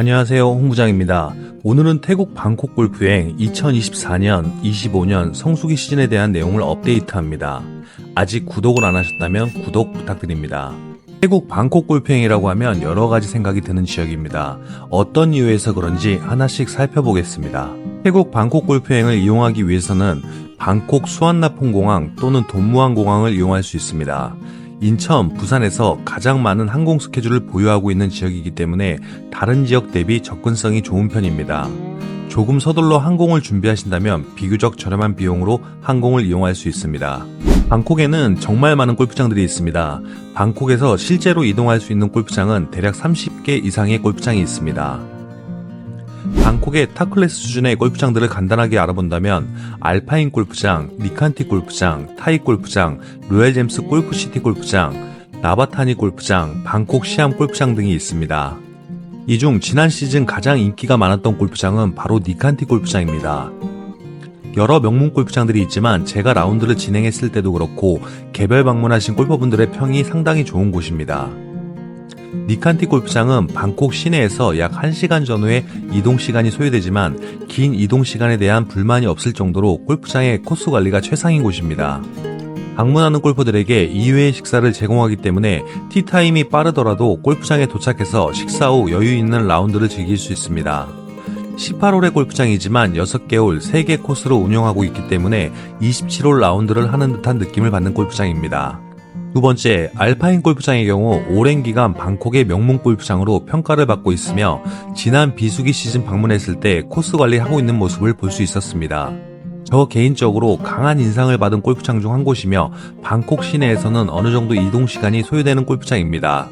안녕하세요. 홍부장입니다. 오늘은 태국 방콕 골프 여행 2024년, 25년 성수기 시즌에 대한 내용을 업데이트합니다. 아직 구독을 안 하셨다면 구독 부탁드립니다. 태국 방콕 골프 여행이라고 하면 여러 가지 생각이 드는 지역입니다. 어떤 이유에서 그런지 하나씩 살펴보겠습니다. 태국 방콕 골프 여행을 이용하기 위해서는 방콕 수완나폰 공항 또는 돈무안 공항을 이용할 수 있습니다. 인천, 부산에서 가장 많은 항공 스케줄을 보유하고 있는 지역이기 때문에 다른 지역 대비 접근성이 좋은 편입니다. 조금 서둘러 항공을 준비하신다면 비교적 저렴한 비용으로 항공을 이용할 수 있습니다. 방콕에는 정말 많은 골프장들이 있습니다. 방콕에서 실제로 이동할 수 있는 골프장은 대략 30개 이상의 골프장이 있습니다. 방콕의 타클래스 수준의 골프장들을 간단하게 알아본다면 알파인 골프장, 니칸티 골프장, 타이 골프장, 로얄 잼스 골프시티 골프장, 나바타니 골프장, 방콕 시암 골프장 등이 있습니다. 이 중 지난 시즌 가장 인기가 많았던 골프장은 바로 니칸티 골프장입니다. 여러 명문 골프장들이 있지만 제가 라운드를 진행했을 때도 그렇고 개별 방문하신 골퍼분들의 평이 상당히 좋은 곳입니다. 니칸티 골프장은 방콕 시내에서 약 1시간 전후의 이동 시간이 소요되지만 긴 이동 시간에 대한 불만이 없을 정도로 골프장의 코스 관리가 최상인 곳입니다. 방문하는 골퍼들에게 2회의 식사를 제공하기 때문에 티타임이 빠르더라도 골프장에 도착해서 식사 후 여유 있는 라운드를 즐길 수 있습니다. 18홀의 골프장이지만 6개 홀 3개 코스로 운영하고 있기 때문에 27홀 라운드를 하는 듯한 느낌을 받는 골프장입니다. 두 번째, 알파인 골프장의 경우 오랜 기간 방콕의 명문 골프장으로 평가를 받고 있으며 지난 비수기 시즌 방문했을 때 코스 관리하고 있는 모습을 볼 수 있었습니다. 저 개인적으로 강한 인상을 받은 골프장 중 한 곳이며 방콕 시내에서는 어느 정도 이동 시간이 소요되는 골프장입니다.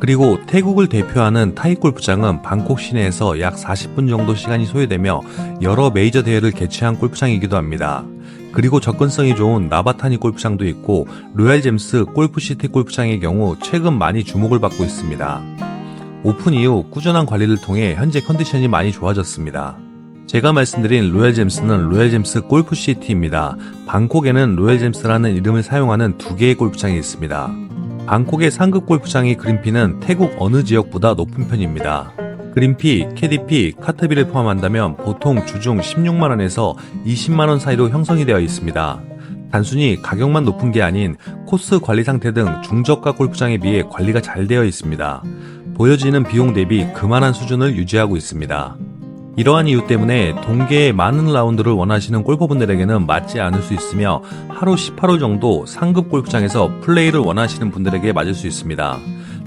그리고 태국을 대표하는 타이 골프장은 방콕 시내에서 약 40분 정도 시간이 소요되며 여러 메이저 대회를 개최한 골프장이기도 합니다. 그리고 접근성이 좋은 나바타니 골프장도 있고 로얄 잼스 골프시티 골프장의 경우 최근 많이 주목을 받고 있습니다. 오픈 이후 꾸준한 관리를 통해 현재 컨디션이 많이 좋아졌습니다. 제가 말씀드린 로얄 잼스는 로얄 잼스 골프시티입니다. 방콕에는 로얄 잼스라는 이름을 사용하는 두 개의 골프장이 있습니다. 방콕의 상급 골프장의 그린피는 태국 어느 지역보다 높은 편입니다. 그린피, 캐디피, 카트비를 포함한다면 보통 주중 16만원에서 20만원 사이로 형성이 되어 있습니다. 단순히 가격만 높은 게 아닌 코스 관리 상태 등 중저가 골프장에 비해 관리가 잘 되어 있습니다. 보여지는 비용 대비 그만한 수준을 유지하고 있습니다. 이러한 이유 때문에 동계의 많은 라운드를 원하시는 골퍼분들에게는 맞지 않을 수 있으며 하루 18홀 정도 상급 골프장에서 플레이를 원하시는 분들에게 맞을 수 있습니다.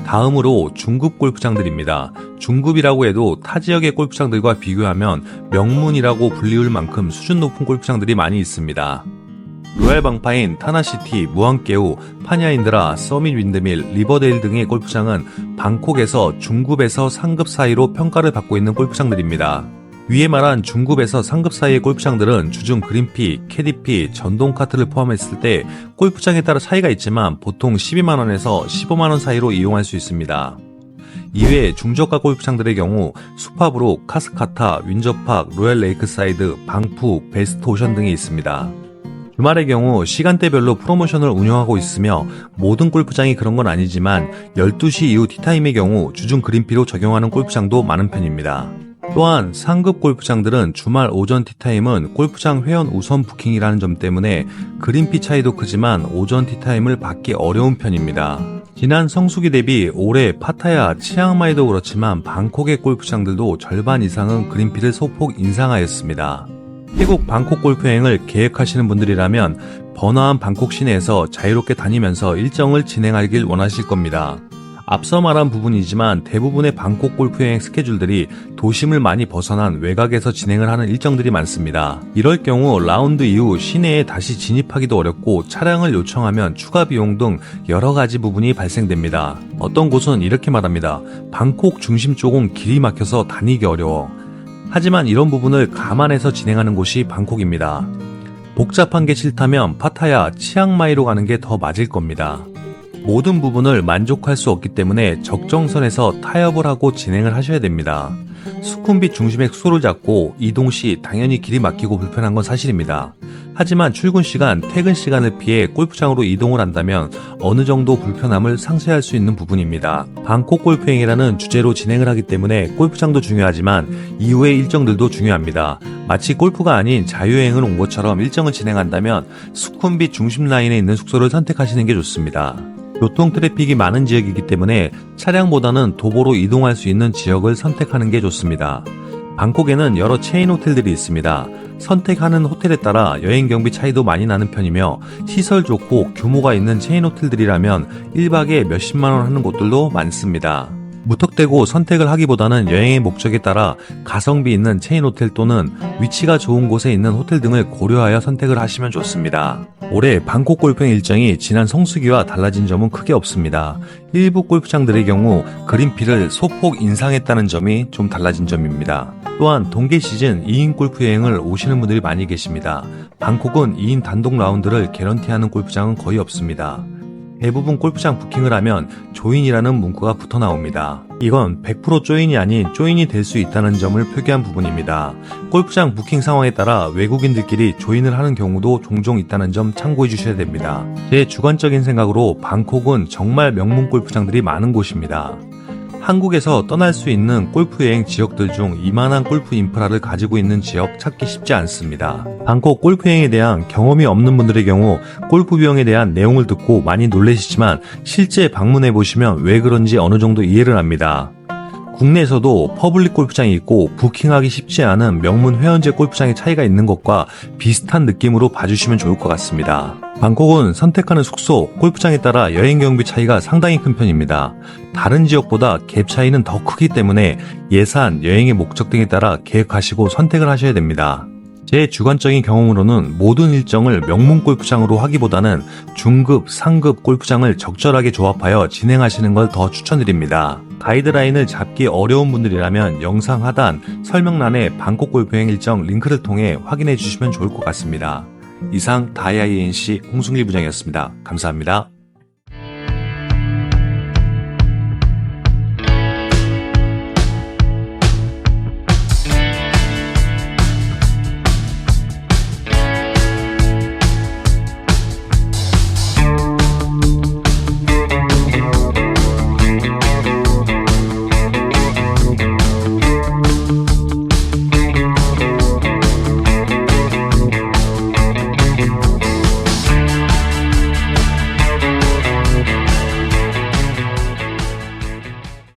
다음으로 중급 골프장들입니다. 중급이라고 해도 타 지역의 골프장들과 비교하면 명문이라고 불리울 만큼 수준 높은 골프장들이 많이 있습니다. 로얄 방파인, 타나시티, 무안깨우, 파냐인드라, 서밋 윈드밀, 리버데일 등의 골프장은 방콕에서 중급에서 상급 사이로 평가를 받고 있는 골프장들입니다. 위에 말한 중급에서 상급 사이의 골프장들은 주중 그린피, 캐디피, 전동 카트를 포함했을 때 골프장에 따라 차이가 있지만 보통 12만원에서 15만원 사이로 이용할 수 있습니다. 이외에 중저가 골프장들의 경우 수파브로, 카스카타, 윈저팍, 로얄 레이크사이드, 방푸, 베스트 오션 등이 있습니다. 주말의 경우 시간대별로 프로모션을 운영하고 있으며 모든 골프장이 그런 건 아니지만 12시 이후 티타임의 경우 주중 그린피로 적용하는 골프장도 많은 편입니다. 또한 상급 골프장들은 주말 오전 티타임은 골프장 회원 우선 부킹이라는 점 때문에 그린피 차이도 크지만 오전 티타임을 받기 어려운 편입니다. 지난 성수기 대비 올해 파타야, 치앙마이도 그렇지만 방콕의 골프장들도 절반 이상은 그린피를 소폭 인상하였습니다. 태국 방콕 골프 여행을 계획하시는 분들이라면 번화한 방콕 시내에서 자유롭게 다니면서 일정을 진행하길 원하실 겁니다. 앞서 말한 부분이지만 대부분의 방콕 골프 여행 스케줄들이 도심을 많이 벗어난 외곽에서 진행을 하는 일정들이 많습니다. 이럴 경우 라운드 이후 시내에 다시 진입하기도 어렵고 차량을 요청하면 추가 비용 등 여러 가지 부분이 발생됩니다. 어떤 곳은 이렇게 말합니다. 방콕 중심 쪽은 길이 막혀서 다니기 어려워. 하지만 이런 부분을 감안해서 진행하는 곳이 방콕입니다. 복잡한 게 싫다면 파타야, 치앙마이로 가는 게 더 맞을 겁니다. 모든 부분을 만족할 수 없기 때문에 적정선에서 타협을 하고 진행을 하셔야 됩니다. 수쿰빗 중심의 숙소를 잡고 이동 시 당연히 길이 막히고 불편한 건 사실입니다. 하지만 출근 시간, 퇴근 시간을 피해 골프장으로 이동을 한다면 어느 정도 불편함을 상쇄할 수 있는 부분입니다. 방콕 골프행이라는 주제로 진행을 하기 때문에 골프장도 중요하지만 이후의 일정들도 중요합니다. 마치 골프가 아닌 자유여행을 온 것처럼 일정을 진행한다면 수쿰빗 중심 라인에 있는 숙소를 선택하시는 게 좋습니다. 교통 트래픽이 많은 지역이기 때문에 차량보다는 도보로 이동할 수 있는 지역을 선택하는 게 좋습니다. 방콕에는 여러 체인 호텔들이 있습니다. 선택하는 호텔에 따라 여행 경비 차이도 많이 나는 편이며 시설 좋고 규모가 있는 체인 호텔들이라면 1박에 몇십만 원 하는 곳들도 많습니다. 무턱대고 선택을 하기보다는 여행의 목적에 따라 가성비 있는 체인 호텔 또는 위치가 좋은 곳에 있는 호텔 등을 고려하여 선택을 하시면 좋습니다. 올해 방콕 골프행 일정이 지난 성수기와 달라진 점은 크게 없습니다. 일부 골프장들의 경우 그린피를 소폭 인상했다는 점이 좀 달라진 점입니다. 또한 동계 시즌 2인 골프 여행을 오시는 분들이 많이 계십니다. 방콕은 2인 단독 라운드를 개런티하는 골프장은 거의 없습니다. 대부분 골프장 부킹을 하면 조인이라는 문구가 붙어 나옵니다. 이건 100% 조인이 아닌 조인이 될 수 있다는 점을 표기한 부분입니다. 골프장 부킹 상황에 따라 외국인들끼리 조인을 하는 경우도 종종 있다는 점 참고해 주셔야 됩니다. 제 주관적인 생각으로 방콕은 정말 명문 골프장들이 많은 곳입니다. 한국에서 떠날 수 있는 골프 여행 지역들 중 이만한 골프 인프라를 가지고 있는 지역 찾기 쉽지 않습니다. 방콕 골프 여행에 대한 경험이 없는 분들의 경우 골프 비용에 대한 내용을 듣고 많이 놀라시지만 실제 방문해 보시면 왜 그런지 어느 정도 이해를 합니다. 국내에서도 퍼블릭 골프장이 있고 부킹하기 쉽지 않은 명문 회원제 골프장의 차이가 있는 것과 비슷한 느낌으로 봐주시면 좋을 것 같습니다. 방콕은 선택하는 숙소, 골프장에 따라 여행 경비 차이가 상당히 큰 편입니다. 다른 지역보다 갭 차이는 더 크기 때문에 예산, 여행의 목적 등에 따라 계획하시고 선택을 하셔야 됩니다. 제 주관적인 경험으로는 모든 일정을 명문 골프장으로 하기보다는 중급, 상급 골프장을 적절하게 조합하여 진행하시는 걸 더 추천드립니다. 가이드라인을 잡기 어려운 분들이라면 영상 하단 설명란에 방콕 골프행 일정 링크를 통해 확인해 주시면 좋을 것 같습니다. 이상 다이아이NC 홍승일 부장이었습니다. 감사합니다.